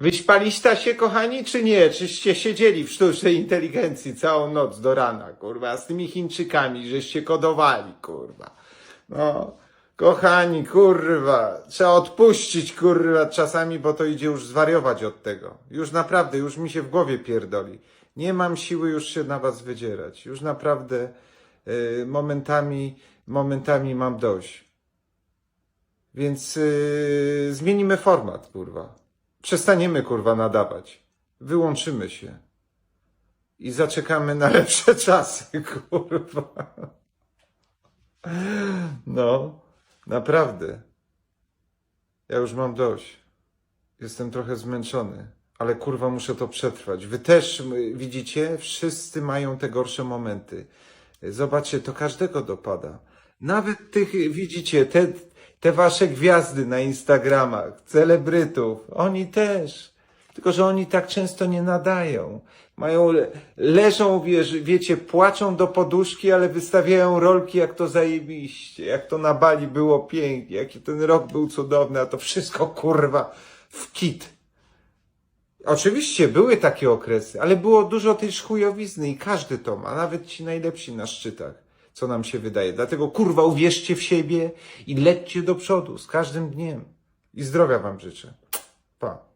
Wyśpaliście się, kochani, czy nie? Czyście siedzieli w sztucznej inteligencji całą noc do rana, kurwa, z tymi Chińczykami, żeście kodowali, kurwa. No, kochani, kurwa, trzeba odpuścić, kurwa, czasami, bo to idzie już zwariować od tego. Już naprawdę, już mi się w głowie pierdoli. Nie mam siły już się na was wydzierać. Już naprawdę y, momentami, momentami mam dość. Więc y, zmienimy format, kurwa. Przestaniemy, kurwa, nadawać. Wyłączymy się. I zaczekamy na lepsze czasy, kurwa. No, naprawdę. Ja już mam dość. Jestem trochę zmęczony, ale kurwa muszę to przetrwać. Wy też widzicie, wszyscy mają te gorsze momenty. Zobaczcie, to każdego dopada. Nawet tych, widzicie, te, te wasze gwiazdy na Instagramach, celebrytów, oni też. Tylko, że oni tak często nie nadają. Mają, le- leżą, wiesz, wiecie, płaczą do poduszki, ale wystawiają rolki, jak to zajebiście, jak to na Bali było pięknie, jaki ten rok był cudowny, a to wszystko, kurwa, w kit. Oczywiście były takie okresy, ale było dużo tej szchujowizny i każdy to ma, nawet ci najlepsi na szczytach, co nam się wydaje. Dlatego kurwa uwierzcie w siebie i lećcie do przodu z każdym dniem. I zdrowia wam życzę. Pa.